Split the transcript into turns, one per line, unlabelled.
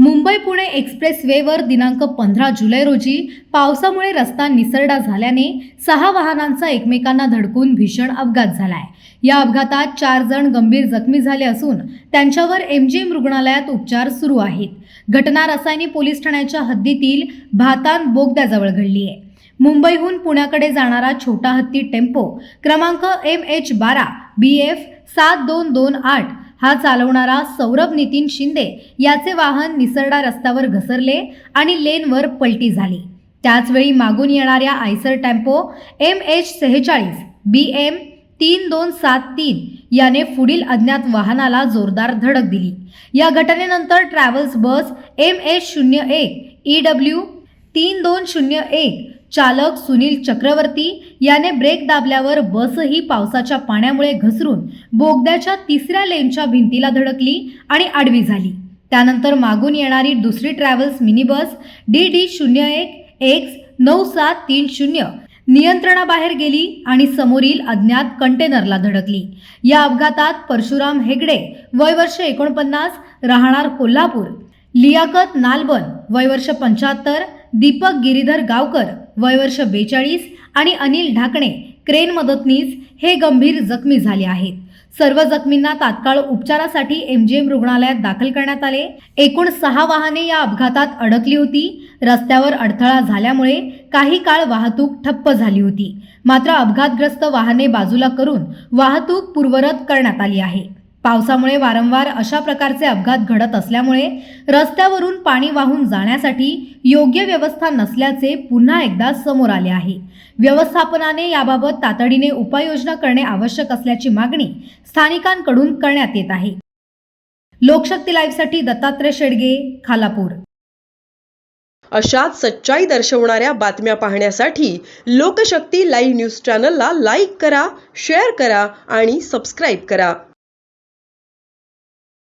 Mumbai Pune express वेवर दिनांक पंधरा जुलै रोजी पावसामुळे रस्ता निसरडा झाल्याने सहा वाहनांचा एकमेकांना धडकून भीषण अपघात झालाय. या अपघातात चार जण गंभीर जखमी झाले असून त्यांच्यावर एमजीएम रुग्णालयात उपचार सुरू आहेत. घटना रसायनी पोलीस ठाण्याच्या हद्दीतील भातान बोगद्याजवळ घडली आहे. मुंबईहून पुण्याकडे जाणारा छोटा हत्ती टेम्पो क्रमांक एम एच बारा बी एफ सात दोन दोन आठ हा चालवणारा सौरभ नितीन शिंदे याचे वाहन निसरडा रस्त्यावर घसरले आणि लेनवर पलटी झाली. त्याचवेळी मागून येणाऱ्या आयसर टेम्पो एम एच सेहेचाळीस बी एम तीन दोन सात तीन याने पुढील अज्ञात वाहनाला जोरदार धडक दिली. या घटनेनंतर ट्रॅव्हल्स बस एम एच शून्य एक ई डब्ल्यू तीन दोन शून्य एक चालक सुनील चक्रवर्ती याने ब्रेक दाबल्यावर बसही पावसाच्या पाण्यामुळे घसरून बोगद्याच्या तिसऱ्या लेनच्या भिंतीला धडकली आणि आडवी झाली. त्यानंतर मागून येणारी दुसरी travels mini bus D D शून्य एक एक्स नऊ सात तीन शून्य नियंत्रणाबाहेर गेली आणि समोरील अज्ञात कंटेनरला धडकली. या अपघातात परशुराम हेगडे वय वर्ष एकोणपन्नास राहणार कोल्हापूर लियाकत नालबन वय वर्ष पंच्याहत्तर दीपक गिरीधर गावकर वयवर्ष बेचाळीस आणि अनिल ढाकणे क्रेन मदतनीस हे गंभीर जखमी झाले आहेत. सर्व जखमींना तात्काळ उपचारासाठी एमजीएम रुग्णालयात दाखल करण्यात आले. एकूण सहा वाहने या अपघातात अडकली होती. रस्त्यावर अडथळा झाल्यामुळे काही काळ वाहतूक ठप्प झाली होती. मात्र अपघातग्रस्त वाहने बाजूला करून वाहतूक पूर्वरत करण्यात आली आहे. पावसामुळे वारंवार अशा प्रकारचे अपघात घडत असल्यामुळे रस्त्यावरून पाणी वाहून जाण्यासाठी योग्य व्यवस्था नसल्याचे पुन्हा एकदा समोर आले आहे. व्यवस्थापनाने याबाबत तातडीने उपाययोजना करणे आवश्यक असल्याची मागणी स्थानिकांकडून करण्यात येत आहे. लोकशक्ती लाईव्हसाठी दत्तात्रय शेडगे खालापूर.
अशाच सच्चाई दर्शवणाऱ्या बातम्या पाहण्यासाठी लोकशक्ती लाईव्ह न्यूज चॅनलला लाईक करा शेअर करा आणि सबस्क्राईब करा.